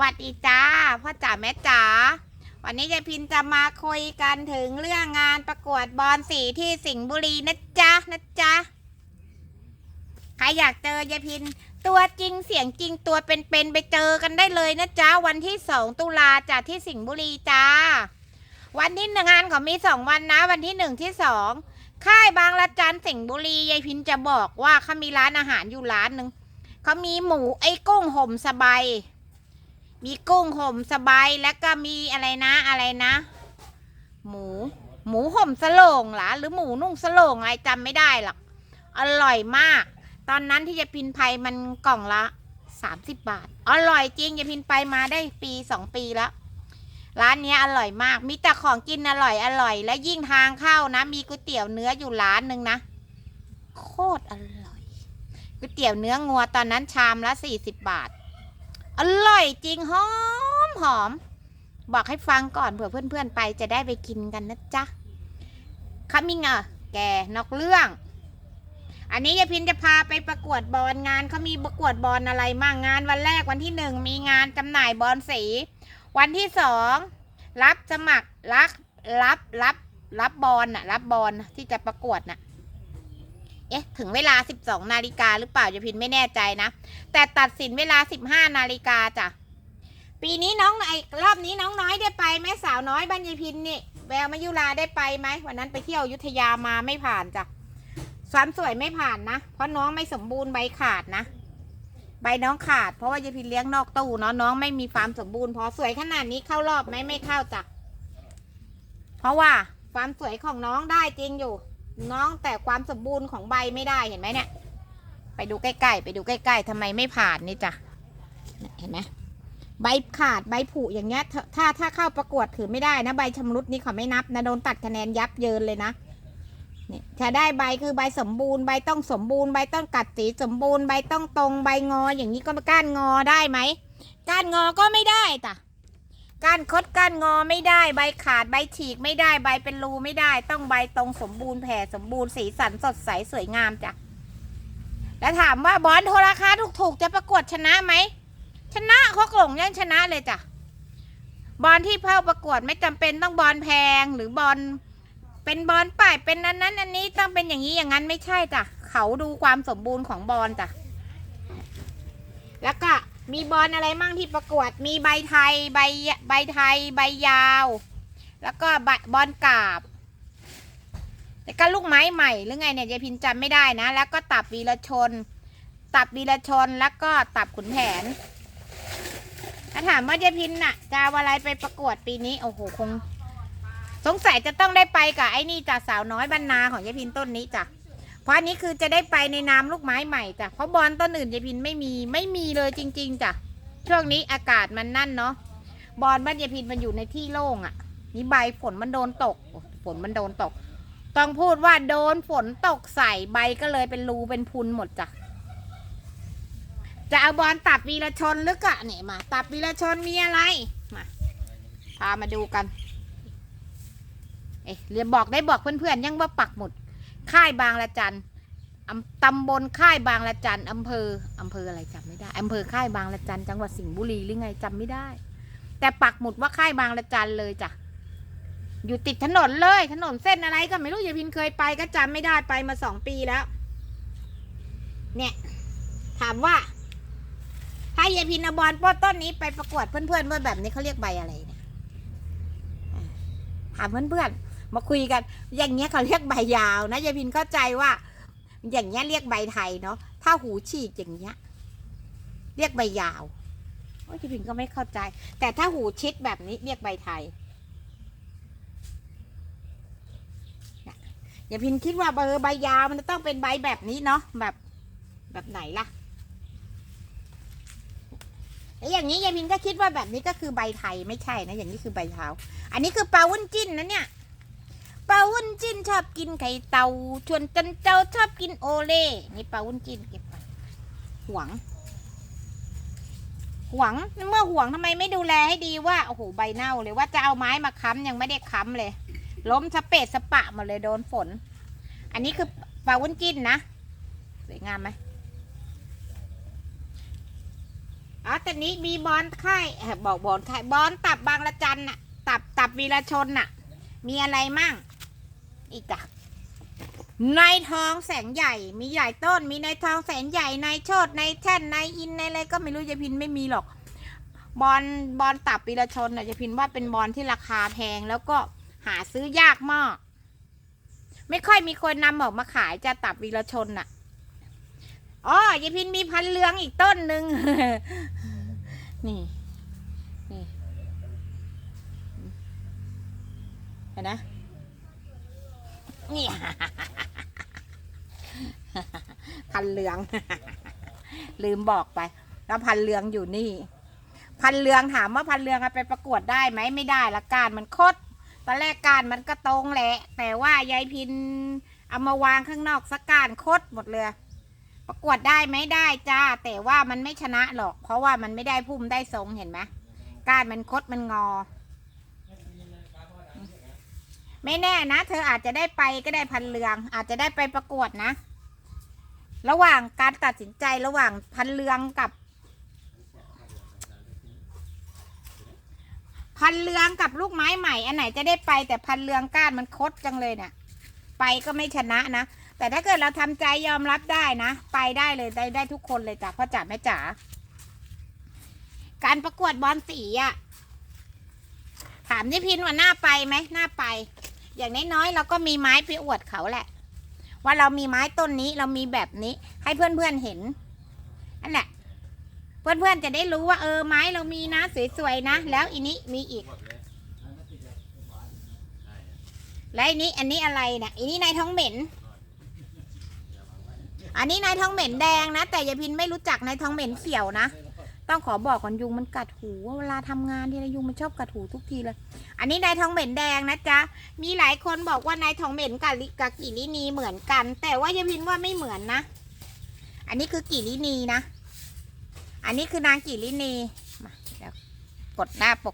วัสดีจ้าพ่อจ๋าแม่จ๋าวันนี้ยายพินจะมาคุยกันถึงเรื่องงานประกวดบอลสีที่สิงห์บุรีนะจ๊ะนะจ๊ะใครอยากเจอยายพิน ตัวจริงเสียงจริงตัวเป็นๆไปเจอกันได้เลยนะจ๊ะวันที่สองตุลาจากที่สิงห์บุรีจ้า วันที่หนึ่งงานเขามีสองวันนะ วันที่หนึ่งที่สองค่ายบางละจันสิงห์บุรียายพินจะบอกว่าเขามีร้านอาหารอยู่ร้านหนึ่งเขามีหมูไอ้กุ้งห่มสบาย มีกุ้งห่มสบายแล้วก็มีอะไรนะอะไรนะ หมู หมูห่มสโลงหรอหรือหมูนุ่งสโลงอะไรจำไม่ได้หรอกอร่อยมาก ตอนนั้นที่ยายพินไปมันกล่องละสามสิบบาท อร่อยจริงยายพินไปมาได้ปีสองปีแล้วร้านนี้อร่อยมาก มีแต่ของกินอร่อยอร่อย และยิ่งทางเข้านะ มีก๋วยเตี๋ยวเนื้ออยู่ร้านหนึ่งนะ โคตรอร่อยก๋วยเตี๋ยวเนื้องัวตอนนั้นชามละสี่สิบบาท อร่อยจริงหอมหอม บอกให้ฟังก่อนเผื่อเพื่อนๆไปจะได้ไปกินกันนะจ๊ะคามิงอะแกนอกเรื่อง อันนี้ยายพินจะพาไปประกวดบอลงานเขามีประกวดบอลอะไรมั่งงานวันแรกวันที่หนึ่งมีงานจำหน่ายบอลสี วันที่สองรับสมัครรับรับรับรับบอลน่ะ รับบอลที่จะประกวดน่ะ เอ๊ะถึงเวลา 12 นาฬิกาหรือเปล่ายายพินไม่แน่ใจนะ แต่ตัดสินเวลา 15 นาฬิกาจ้ะ ปีนี้น้องไอรอบนี้น้องน้อยได้ไปไหมสาวน้อยบ้านยายพินนี่ แววมายุราได้ไปไหมวันนั้นไปเที่ยวยุทธยามาไม่ผ่านจ้ะความสวยไม่ผ่านนะ เพราะน้องไม่สมบูรณ์ใบขาดนะ ใบน้องขาด เพราะว่ายายพินเลี้ยงนอกตู้เนาะน้องไม่มีความสมบูรณ์พอสวยขนาดนี้เข้ารอบไหมไม่เข้าจ้ะเพราะว่าความสวยของน้องได้จริงอยู่ น้องแต่ความสมบูรณ์ของใบไม่ได้เห็นไหมเนี่ย ไปดูใกล้ๆ ไปดูใกล้ๆทำไมไม่ผ่านนี่จ้ะเห็นไหมใบขาดใบผุอย่างเงี้ยถ้าถ้าเข้าประกวดถือไม่ได้นะใบชำรุดนี่เขาไม่นับนะโดนตัดคะแนนยับเยินเลยนะเนี่ยจะได้ใบคือใบสมบูรณ์ใบต้องสมบูรณ์ใบต้องกัดสีสมบูรณ์ใบต้องตรงใบงออย่างนี้ก็ก้านงอได้ไหมก้านงอก็ไม่ได้จ้ะ ก้านคดก้านงอไม่ได้ใบขาดใบฉีกไม่ได้ใบเป็นรูไม่ได้ ต้องใบตรงสมบูรณ์แผ่สมบูรณ์สีสันสดใสสวยงามจ้ะแล้วถามว่าบอลโทรราคาถูกๆจะประกวดชนะไหมชนะโคกหลงยังชนะเลยจ้ะบอลที่เข้าประกวดไม่จำเป็นต้องบอลแพงหรือบอลเป็นบอลป้ายเป็นนั้นนั้นอันนี้ต้องเป็นอย่างนี้อย่างนั้นไม่ใช่จ้ะเขาดูความสมบูรณ์ของบอลจ้ะ มีบอลอะไรมั่งที่ประกวด มีใบไทยใบใบไทยใบยาว แล้วก็บบอลกาบ แล้วก็ลูกไม้ใหม่หรือไงเนี่ยยายพินจำไม่ได้นะ แล้วก็ตับวีรชน ตับวีรชนแล้วก็ตับขุนแผนถ้าถามว่ายายพินน่ะ จะเอาอะไรไปประกวดปีนี้ โอ้โหคง สงสัยจะต้องได้ไปกับไอ้นี่จ้ะสาวน้อยบรรนาของยายพินต้นนี้จ้ะ เพราะอันนี้คือจะได้ไปในนามลูกไม้ใหม่จ้ะเพราะบอลต้นอื่นยายพินไม่มีไม่มีเลยจริง ๆจ้ะช่วงนี้อากาศมันนั่นเนาะบอลบ้านยายพินมันอยู่ในที่โล่งอะ่ะ นี่ใบฝนมันโดนตกฝนมันโดนตก ต้องพูดว่าโดนฝนตกใส่ใบก็เลยเป็นรูเป็นพุนหมดจ้ะจะเอาบอลตับวีรชนหรือกะเนี่ยมา ตับวีรชนมีอะไรมาพามาดูกัน เอ๊ะเรียนบอกได้บอกเพื่อนๆยังว่าปักหมุด ค่ายบางละจันอำตำบลค่ายบางละจันอำเภออำเภออะไรจำไม่ได้อำเภอค่ายบางละจันจังหวัดสิงห์บุรีหรือไงจำไม่ได้ แต่ปักหมุดว่าค่ายบางละจันเลยจ้ะอยู่ติดถนนเลย ถนนเส้นอะไรก็ไม่รู้ยายพินเคยไปก็จำไม่ได้ไปมาสองปีแล้ว เนี่ย ถามว่า ถ้ายายพินอบอลป้อต้นนี้ไปประกวดเพื่อนๆว่าแบบนี้เขาเรียกใบอะไรเนี่ยถามเพื่อนๆ มาคุยกัน อย่างเงี้ยเขาเรียกใบยาวนะยายพินเข้าใจว่า อย่างเงี้ยเรียกใบไทยเนาะถ้าหูฉีกอย่างเงี้ยเรียกใบยาวโอ้ยยายพินก็ไม่เข้าใจ แต่ถ้าหูชิดแบบนี้เรียกใบไทยอย่าพินคิดว่าเบอร์ใบยาวมันจะต้องเป็นใบแบบนี้เนาะแบบแบบไหนล่ะแล้วอย่างนี้ยายพินก็คิดว่าแบบนี้ก็คือใบไทยไม่ใช่นะ อย่างนี้คือใบเท้า อันนี้คือปลาวุ้นจิ้นนะเนี่ย ปลาวุ้นจิ้นชอบกินไข่เตาชวนจันเจ้าชอบกินโอเล่นี่ปลาวุ้นจิ้นเก็บไปหวง หวงเมื่อหวงทำไมไม่ดูแลให้ดีว่าโอ้โหใบเน่าเลยว่าจะเอาไม้มาค้ำยังไม่ได้ค้ำเลย ล้มสะเปดสะปะหมดเลยโดนฝน อันนี้คือปลาวุ้นจิ้นนะสวยงามไหมอ๋อแต่นี้มีบอลค่ายบอกบอลค่ายบอลตับบางละจันน่ะ ตับตับวีรชนน่ะ มีอะไรมั่ง อีกอะในทองแสงใหญ่ มีใหญ่ต้น มีในทองแสงใหญ่ในโชดในแท่นในอินในอะไรก็ไม่รู้จะพินไม่มีหรอก บอลบอลตับวีรชนนะจะพินว่าเป็นบอลที่ราคาแพงแล้วก็หาซื้อยากมาก ไม่ค่อยมีคนนำออกมาขายจะตับวีรชนน่ะอ๋อยายพินมีพันเหลืองอีกต้นหนึ่งนี่ นี่เห็นนะ นี่พันเหลือง ลืมบอกไป แล้วพันเหลืองอยู่นี่ พันเหลืองถามว่าพันเหลืองเอาไปประกวดได้ไหมไม่ได้ละการมันคดตอนแรกการมันก็ตรงแหละ แต่ว่ายายพินเอามาวางข้างนอกสักการคดหมดเลยประกวดได้ไหมได้จ้า แต่ว่ามันไม่ชนะหรอก เพราะว่ามันไม่ได้พุ่มได้ทรงเห็นไหมกานมันคดมันงอ ไม่แน่นะ เธออาจจะได้ไปก็ได้พันเรือง อาจจะได้ไปประกวดนะ ระหว่างการตัดสินใจระหว่างพันเรืองกับ พันเรืองกับลูกไม้ใหม่ อันไหนจะได้ไปแต่พันเรืองก้านมันคดจังเลยเนี่ยไปก็ไม่ชนะนะ แต่ถ้าเกิดเราทำใจยอมรับได้นะ ไปได้เลยได้ได้ทุกคนเลยจ้ะพ่อจ๋าแม่จ๋าการประกวดบอลสีอะถามที่พินว่าน่าไปไหมน่าไป อย่างน้อยๆเราก็มีไม้ไปอวดเขาแหละ ว่าเรามีไม้ต้นนี้เรามีแบบนี้ ให้เพื่อนๆเห็นนั่นแหละเพื่อนๆจะได้รู้ว่าเออไม้เรามีนะสวยๆนะ แล้วอีนี้มีอีก แล้วอันนี้อันนี้อะไรนี่ยอันนี้นายท้องเหม็น อันนี้นายท้องเหม็นแดงนะ แต่ยายพินไม่รู้จักนายท้องเหม็นเขียวนะ ต้องขอบอกก่อนยุงมันกัดหูเวลาทำงานทีไรยุงมันชอบกัดหูทุกทีเลย อันนี้นายทองเหม็นแดงนะจ๊ะ มีหลายคนบอกว่านายทองเหม็นกับกับกิรินีเหมือนกัน แต่ว่ายายพินว่าไม่เหมือนนะ อันนี้คือกิรินีนะ อันนี้คือนางกิรินีมาเดี๋ยวกดหน้าปก